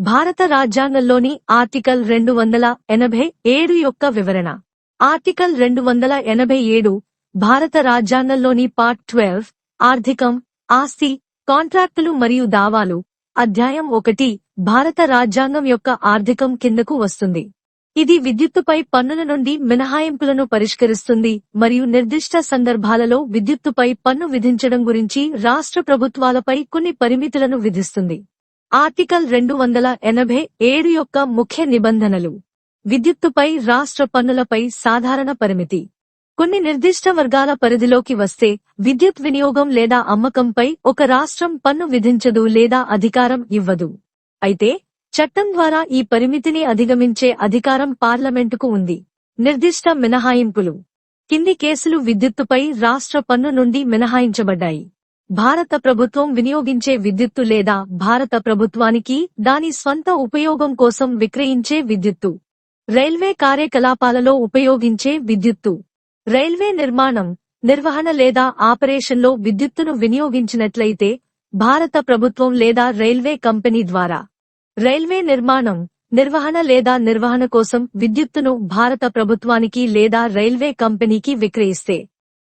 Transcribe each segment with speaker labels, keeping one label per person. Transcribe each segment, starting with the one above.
Speaker 1: భారత రాజ్యాంగంలోని ఆర్టికల్ రెండు వందల ఎనభై ఏడు యొక్క వివరణ. ఆర్టికల్ రెండు వందల ఎనభై ఏడు భారత రాజ్యాంగంలోని పార్ట్ ట్వెల్వ్ ఆర్థికం ఆస్తి కాంట్రాక్టులు మరియు దావాలు అధ్యాయం ఒకటి భారత రాజ్యాంగం యొక్క ఆర్థికం కిందకు వస్తుంది. ఇది విద్యుత్తుపై పన్నుల నుండి మినహాయింపులను పరిష్కరిస్తుంది మరియు నిర్దిష్ట సందర్భాలలో విద్యుత్తుపై పన్ను విధించడం గురించి రాష్ట్ర ప్రభుత్వాలపై కొన్ని పరిమితులను విధిస్తుంది. ఆర్టికల్ రెండు వందల ఎనభై ఏడు యొక్క ముఖ్య నిబంధనలు. విద్యుత్తుపై రాష్ట్ర పన్నులపై సాధారణ పరిమితి. కొన్ని నిర్దిష్ట వర్గాల పరిధిలోకి వస్తే విద్యుత్ వినియోగం లేదా అమ్మకంపై ఒక రాష్ట్రం పన్ను విధించదు లేదా అధికారం ఇవ్వదు. అయితే చట్టం ద్వారా ఈ పరిమితిని అధిగమించే అధికారం పార్లమెంటుకు ఉంది. నిర్దిష్ట మినహాయింపులు. కింది కేసులు విద్యుత్తుపై రాష్ట్ర పన్ను నుండి మినహాయించబడ్డాయి. భారత ప్రభుత్వం వినియోగించే విద్యుత్తు లేదా భారత ప్రభుత్వానికి దాని స్వంత ఉపయోగం కోసం విక్రయించే విద్యుత్తు. రైల్వే కార్యకలాపాలలో ఉపయోగించే విద్యుత్తు. రైల్వే నిర్మాణం నిర్వహణ లేదా ఆపరేషన్లో విద్యుత్తును వినియోగించినట్లయితే భారత ప్రభుత్వం లేదా రైల్వే కంపెనీ ద్వారా. రైల్వే నిర్మాణం నిర్వహణ లేదా నిర్వహణ కోసం విద్యుత్తును భారత ప్రభుత్వానికి లేదా రైల్వే కంపెనీకి విక్రయిస్తే.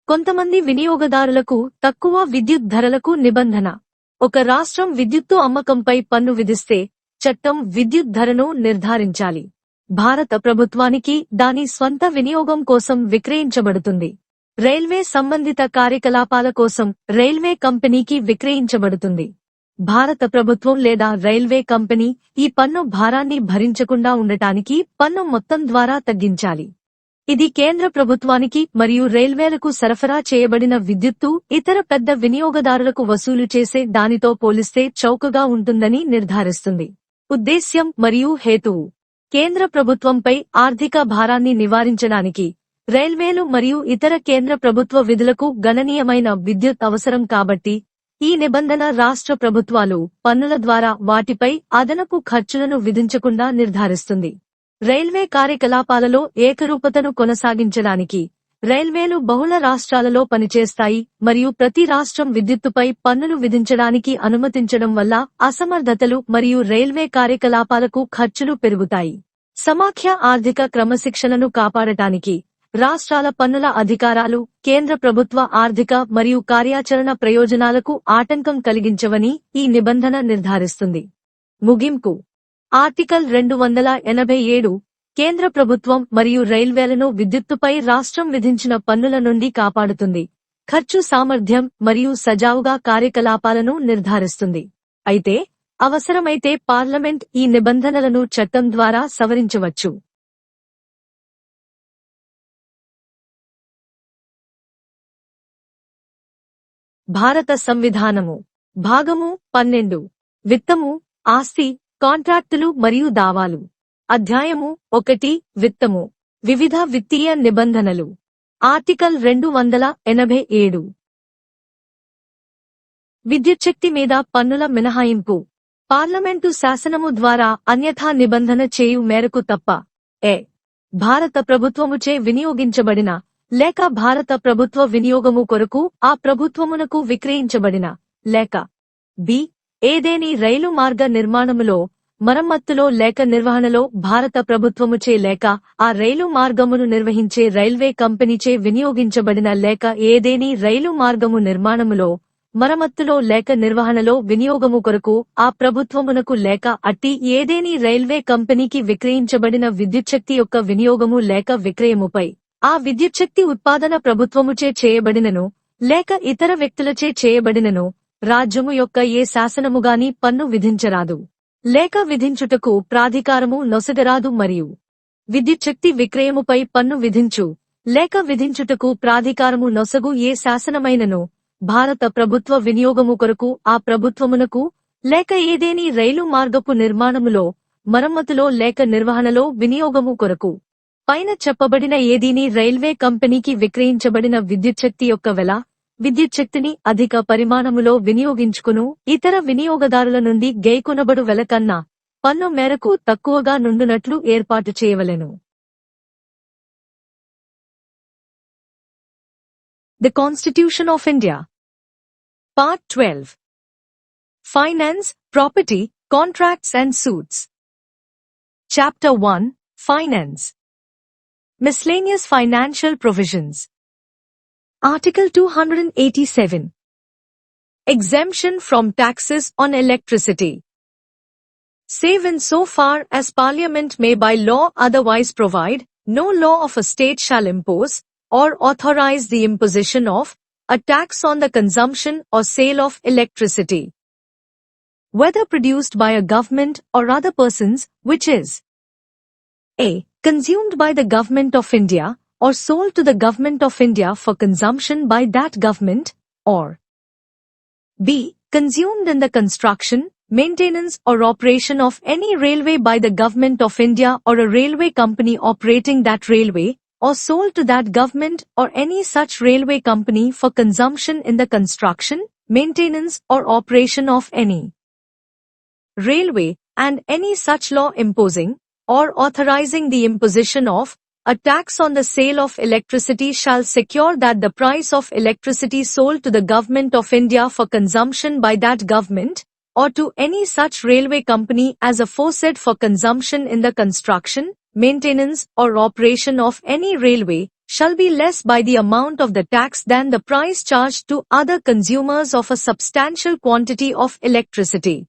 Speaker 1: కొంతమంది వినియోగదారులకు తక్కువ విద్యుత్ ధరలకు నిబంధన. ఒక రాష్ట్రం విద్యుత్తు అమ్మకంపై పన్ను విధిస్తే చట్టం విద్యుత్ ధరను నిర్ధారించాలి. భారత ప్రభుత్వానికి దాని స్వంత వినియోగం కోసం విక్రయించబడుతుంది. రైల్వే సంబంధిత కార్యకలాపాల కోసం రైల్వే కంపెనీకి విక్రయించబడుతుంది. భారత ప్రభుత్వం లేదా రైల్వే కంపెనీ ఈ పన్ను భారాన్ని భరించకుండా ఉండటానికి పన్ను మొత్తం ద్వారా తగ్గించాలి. ఇది కేంద్ర ప్రభుత్వానికి మరియు రైల్వేలకు సరఫరా చేయబడిన విద్యుత్తు ఇతర పెద్ద వినియోగదారులకు వసూలు చేసే దానితో పోలిస్తే చౌకగా ఉంటుందని నిర్ధారిస్తుంది. ఉద్దేశ్యం మరియు హేతువు. కేంద్ర ప్రభుత్వంపై ఆర్థిక భారాన్ని నివారించడానికి రైల్వేలు మరియు ఇతర కేంద్ర ప్రభుత్వ విధులకు గణనీయమైన విద్యుత్ అవసరం కాబట్టి ఈ నిబంధన రాష్ట్ర ప్రభుత్వాలు పన్నుల ద్వారా వాటిపై అదనపు ఖర్చులను విధించకుండా నిర్ధారిస్తుంది. రైల్వే కార్యకలాపాలలో ఏకరూపతను కొనసాగించడానికి రైల్వేలు బహుళ రాష్ట్రాలలో పనిచేస్తాయి మరియు ప్రతి రాష్ట్రం విద్యుత్తుపై పన్నులు విధించడానికి అనుమతించడం వల్ల అసమర్థతలు మరియు రైల్వే కార్యకలాపాలకు ఖర్చులు పెరుగుతాయి. సమాఖ్య ఆర్థిక క్రమశిక్షణను కాపాడటానికి రాష్ట్రాల పన్నుల అధికారాలు కేంద్ర ప్రభుత్వ ఆర్థిక మరియు కార్యాచరణ ప్రయోజనాలకు ఆటంకం కలిగించవని ఈ నిబంధన నిర్ధారిస్తుంది. ముగింపు. ఆర్టికల్ రెండు వందల ఎనభై ఏడు కేంద్ర ప్రభుత్వం మరియు రైల్వేలను విద్యుత్తుపై రాష్ట్రం విధించిన పన్నుల నుండి కాపాడుతుంది. ఖర్చు సామర్థ్యం మరియు సజావుగా కార్యకలాపాలను నిర్ధారిస్తుంది. అయితే అవసరమైతే పార్లమెంట్ ఈ నిబంధనలను చట్టం ద్వారా సవరించవచ్చు. భారత సంవిధానము. భాగము పన్నెండు. విత్తము ఆస్తి కాంట్రాక్టులు మరియు దావాలు. అధ్యాయము ఒకటి విత్తము. వివిధ విత్తీయ నిబంధనలు. ఆర్టికల్ రెండు వందల ఎనభై ఏడు. విద్యుచ్ఛక్తి మీద పన్నుల మినహాయింపు. పార్లమెంటు శాసనము ద్వారా అన్యథా నిబంధన చేయు మేరకు తప్ప ఏ భారత ప్రభుత్వముచే వినియోగించబడిన లేక భారత ప్రభుత్వ వినియోగము కొరకు ఆ ప్రభుత్వమునకు విక్రయించబడిన లేక బి ఏదేని రైలు మార్గ నిర్మాణములో మరమ్మత్తులో లేక నిర్వహణలో భారత ప్రభుత్వముచే లేక ఆ రైలు మార్గమును నిర్వహించే రైల్వే కంపెనీచే వినియోగించబడిన లేక ఏదేని రైలు మార్గము నిర్మాణములో మరమ్మత్తులో లేక నిర్వహణలో వినియోగము కొరకు ఆ ప్రభుత్వమునకు లేక అట్టి ఏదేని రైల్వే కంపెనీకి విక్రయించబడిన విద్యుచ్ఛక్తి యొక్క వినియోగము లేక విక్రయముపై ఆ విద్యుచ్ఛక్తి ఉత్పాదన ప్రభుత్వముచే చేయబడినను లేక ఇతర వ్యక్తులచే చేయబడినను రాజ్యము యొక్క ఏ శాసనముగాని పన్ను విధించరాదు. లేక విధించుటకు ప్రాధికారము నొసగరాదు మరియు విద్యుచ్ఛక్తి విక్రయముపై పన్ను విధించు. లేక విధించుటకు ప్రాధికారము నొసగు ఏ శాసనమైనను భారత ప్రభుత్వ వినియోగము కొరకు ఆ ప్రభుత్వమునకు లేక ఏదేని రైలు మార్గపు నిర్మాణములో మరమ్మతులో లేక నిర్వహణలో వినియోగము కొరకు. పైన చెప్పబడిన ఏదీని రైల్వే కంపెనీకి విక్రయించబడిన విద్యుచ్ఛక్తి యొక్క వెల విద్యుచ్ఛక్తిని అధిక పరిమాణములో వినియోగించుకును ఇతర వినియోగదారుల నుండి గైకొనబడు వెలకన్నా పన్ను మేరకు తక్కువగా నుండునట్లు ఏర్పాటు చేయవలెను the constitution of India part twelve finance property Contracts and Suits. Chapter 1 Finance. Miscellaneous Financial Provisions. Article 287. Exemption from taxes on electricity. Save in so far as Parliament may by law otherwise provide, no law of a state shall impose, or authorize the imposition of, a tax on the consumption or sale of electricity. Whether produced by a government or other persons, which is a. Consumed by the Government of India, or sold to the Government of India for consumption by that government, or b. Consumed in the construction, maintenance or operation of any railway by the Government of India or a railway company operating that railway, or sold to that government or any such railway company for consumption in the construction, maintenance or operation of any railway, and any such law imposing, or authorizing the imposition of, a tax on the sale of electricity shall secure that the price of electricity sold to the Government of India for consumption by that government, or to any such railway company as aforesaid for consumption in the construction, maintenance or operation of any railway, shall be less by the amount of the tax than the price charged to other consumers of a substantial quantity of electricity.